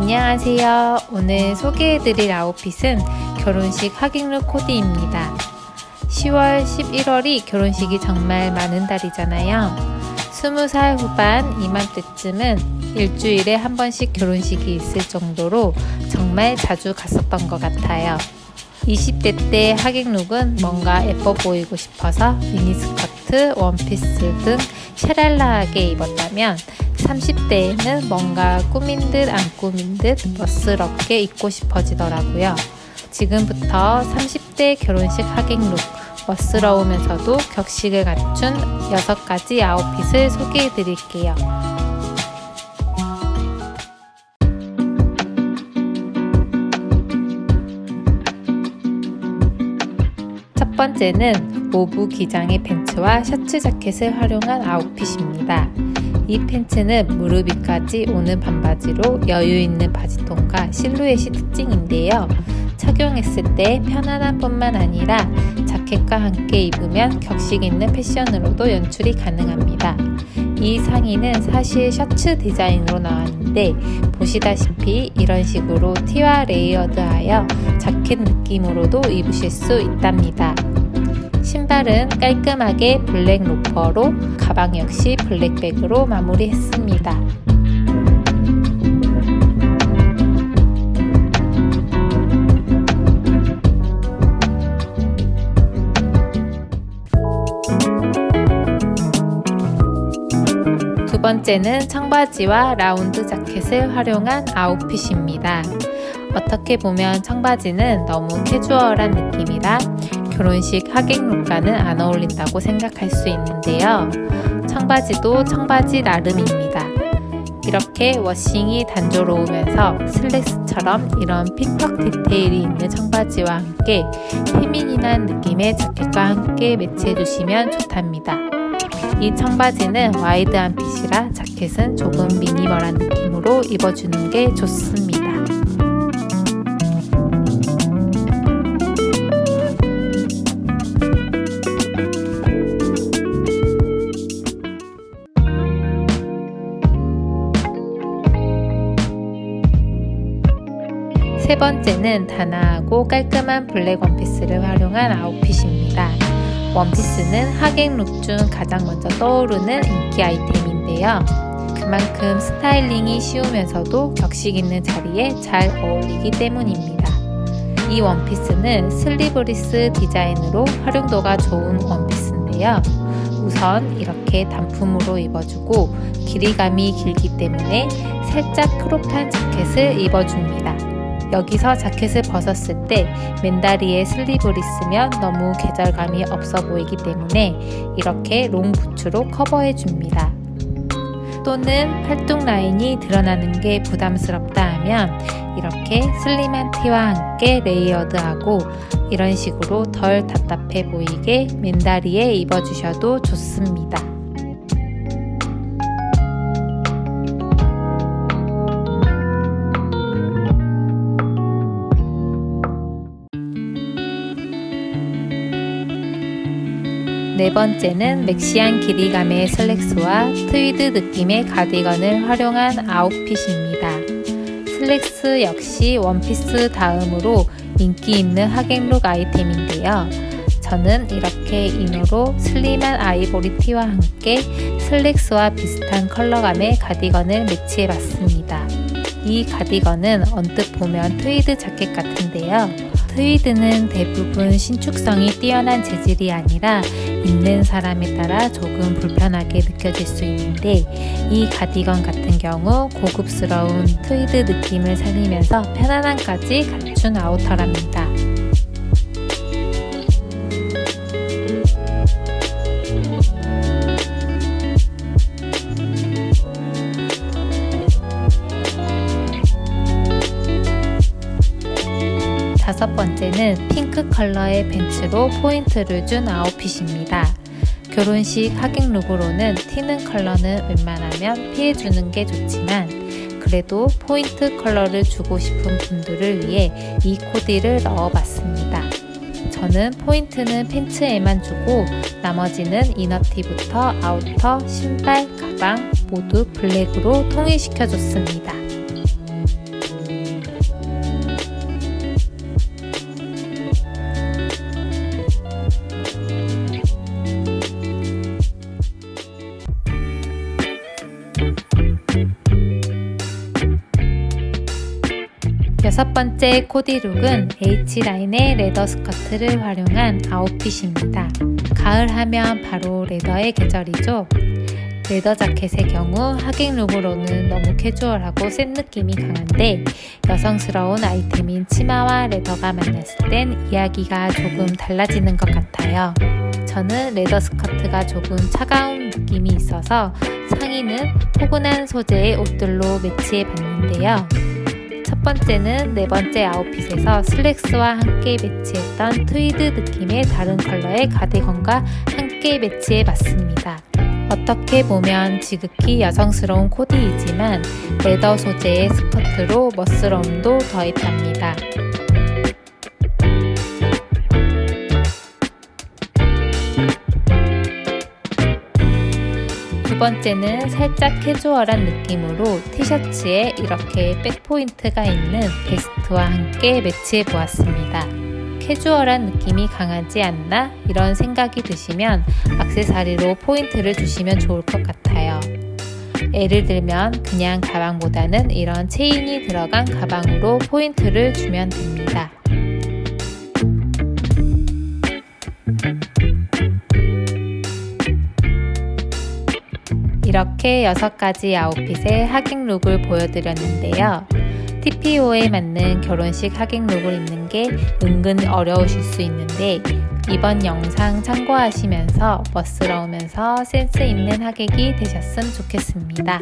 안녕하세요. 오늘 소개해드릴 아웃핏은 결혼식 하객룩 코디입니다. 10월, 11월이 결혼식이 정말 많은 달이잖아요. 20살 후반 이맘때쯤은 일주일에 한 번씩 결혼식이 있을 정도로 정말 자주 갔었던 것 같아요. 20대 때 하객룩은 뭔가 예뻐 보이고 싶어서 미니스커트, 원피스 등 샤랄라하게 입었다면 30대에는 뭔가 꾸민 듯 안 꾸민 듯 멋스럽게 입고 싶어지더라고요. 지금부터 30대 결혼식 하객룩 멋스러우면서도 격식을 갖춘 6가지 아웃핏을 소개해 드릴게요. 첫 번째는 오브 기장의 팬츠와 셔츠 자켓을 활용한 아웃핏입니다. 이 팬츠는 무릎 위까지 오는 반바지로 여유 있는 바지통과 실루엣이 특징인데요. 착용했을 때 편안한 뿐만 아니라 자켓과 함께 입으면 격식 있는 패션으로도 연출이 가능합니다. 이 상의는 사실 셔츠 디자인으로 나왔는데 보시다시피 이런 식으로 티와 레이어드하여 자켓 느낌으로도 입으실 수 있답니다. 신발은 깔끔하게 블랙 로퍼로 가방 역시 블랙백으로 마무리했습니다. 두 번째는 청바지와 라운드 자켓을 활용한 아웃핏입니다. 어떻게 보면 청바지는 너무 캐주얼한 느낌이라 결혼식 하객 룩과는 안 어울린다고 생각할 수 있는데요. 청바지도 청바지 나름입니다. 이렇게 워싱이 단조로우면서 슬랙스처럼 이런 핀턱 디테일이 있는 청바지와 함께 페미닌한 느낌의 자켓과 함께 매치해 주시면 좋답니다. 이 청바지는 와이드한 핏이라 자켓은 조금 미니멀한 느낌으로 입어주는 게 좋습니다. 세 번째는 단아하고 깔끔한 블랙 원피스를 활용한 아웃핏입니다. 원피스는 하객 룩 중 가장 먼저 떠오르는 인기 아이템인데요. 그만큼 스타일링이 쉬우면서도 격식 있는 자리에 잘 어울리기 때문입니다. 이 원피스는 슬리브리스 디자인으로 활용도가 좋은 원피스인데요. 우선 이렇게 단품으로 입어주고 길이감이 길기 때문에 살짝 크롭한 자켓을 입어줍니다. 여기서 자켓을 벗었을 때 맨다리에 슬리브를 있으면 너무 계절감이 없어 보이기 때문에 이렇게 롱 부츠로 커버해 줍니다. 또는 팔뚝 라인이 드러나는 게 부담스럽다 하면 이렇게 슬림한 티와 함께 레이어드하고 이런 식으로 덜 답답해 보이게 맨다리에 입어주셔도 좋습니다. 네 번째는 맥시한 길이감의 슬랙스와 트위드 느낌의 가디건을 활용한 아웃핏입니다. 슬랙스 역시 원피스 다음으로 인기 있는 하객룩 아이템인데요. 저는 이렇게 이너로 슬림한 아이보리 티와 함께 슬랙스와 비슷한 컬러감의 가디건을 매치해봤습니다. 이 가디건은 언뜻 보면 트위드 자켓 같은데요. 트위드는 대부분 신축성이 뛰어난 재질이 아니라 입는 사람에 따라 조금 불편하게 느껴질 수 있는데 이 가디건 같은 경우 고급스러운 트위드 느낌을 살리면서 편안함까지 갖춘 아우터랍니다. 다섯 번째는 핑크 컬러의 벤츠로 포인트를 준 아웃핏입니다. 결혼식 하객 룩으로는 튀는 컬러는 웬만하면 피해주는 게 좋지만 그래도 포인트 컬러를 주고 싶은 분들을 위해 이 코디를 넣어봤습니다. 저는 포인트는 팬츠에만 주고 나머지는 이너티부터 아우터, 신발, 가방 모두 블랙으로 통일시켜줬습니다. 여섯 번째 코디룩은 H라인의 레더 스커트를 활용한 아웃핏입니다. 가을 하면 바로 레더의 계절이죠. 레더 자켓의 경우 하객룩으로는 너무 캐주얼하고 센 느낌이 강한데 여성스러운 아이템인 치마와 레더가 만났을 땐 이야기가 조금 달라지는 것 같아요. 저는 레더 스커트가 조금 차가운 느낌이 있어서 상의는 포근한 소재의 옷들로 매치해 봤는데요. 첫 번째는 네 번째 아웃핏에서 슬랙스와 함께 매치했던 트위드 느낌의 다른 컬러의 가디건과 함께 매치해 봤습니다. 어떻게 보면 지극히 여성스러운 코디이지만 레더 소재의 스커트로 멋스러움도 더했답니다. 두 번째는 살짝 캐주얼한 느낌으로 티셔츠에 이렇게 백포인트가 있는 베스트와 함께 매치해 보았습니다. 캐주얼한 느낌이 강하지 않나? 이런 생각이 드시면 악세사리로 포인트를 주시면 좋을 것 같아요. 예를 들면 그냥 가방보다는 이런 체인이 들어간 가방으로 포인트를 주면 됩니다. 이렇게 6가지 아웃핏의 하객 룩을 보여드렸는데요. TPO에 맞는 결혼식 하객 룩을 입는 게 은근 어려우실 수 있는데 이번 영상 참고하시면서 멋스러우면서 센스 있는 하객이 되셨으면 좋겠습니다.